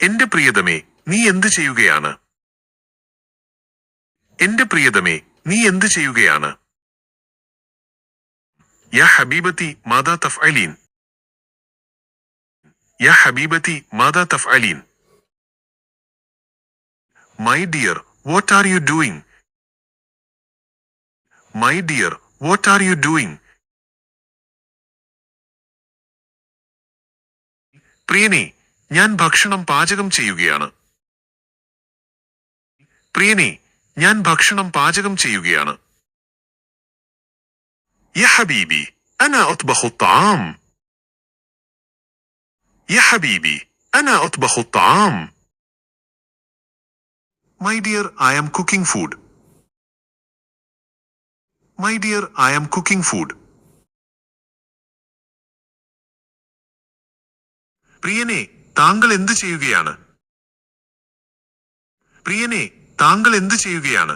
എന്റെ പ്രിയതമേ നീ എന്ത് ചെയ്യുകയാണ്? എന്റെ പ്രിയതമേ നീ എന്ത് ചെയ്യുകയാണ്? ഹബീബത്തി മാതാ തഫ്അലീൻ. യാ ഹബീബത്തി മാതാ തഫ്അലീൻ. My dear what are you doing my dear what are you doing പ്രിയനെ ഞാൻ ഭക്ഷണം പാചകം ചെയ്യുകയാണ് പ്രിയനെ ഞാൻ ഭക്ഷണം പാചകം ചെയ്യുകയാണ് يا حبيبي أنا أطبخ الطعام يا حبيبي أنا أطبخ الطعام My dear, I am cooking food. My dear, I am cooking food. പ്രിയനെ താങ്കൾ എന്ത് ചെയ്യുകയാണ്? പ്രിയനെ താങ്കൾ എന്ത് ചെയ്യുകയാണ്?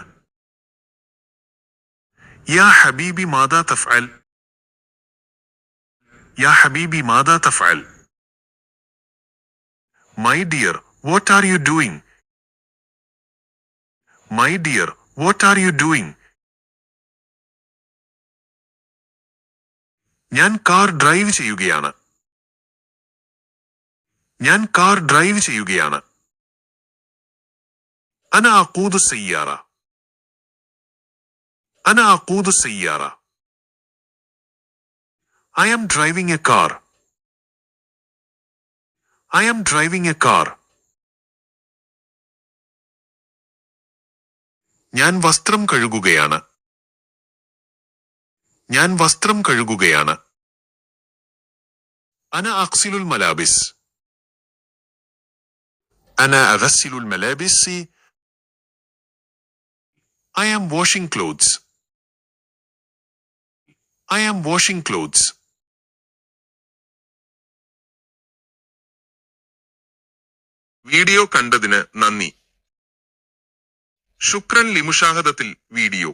യാ ഹബീബി മാതാ തഫ്അൽ. യാ ഹബീബി മാതാ തഫ്അൽ. My dear what are you doing my dear what are you doing ഞാൻ കാർ ഡ്രൈവ് ചെയ്യുകയാണ്. ഞാൻ കാർ ഡ്രൈവ് ചെയ്യുകയാണ്. അന അക്കൂതു സയ്യാറ. അന അക്കൂതു സയ്യാറ. I am driving a car I am driving a car ഞാൻ വസ്ത്രം കഴുകുകയാണ്. ഞാൻ വസ്ത്രം കഴുകുകയാണ്. അന അക്സിലുൽ മലാബിസ്. أنا أغسل الملابس I am washing clothes I am washing clothes video കണ്ടതിന് നന്ദി ശുക്രൻ ലിമുഷാഹദത്തിൽ video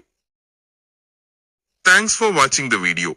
thanks for watching the video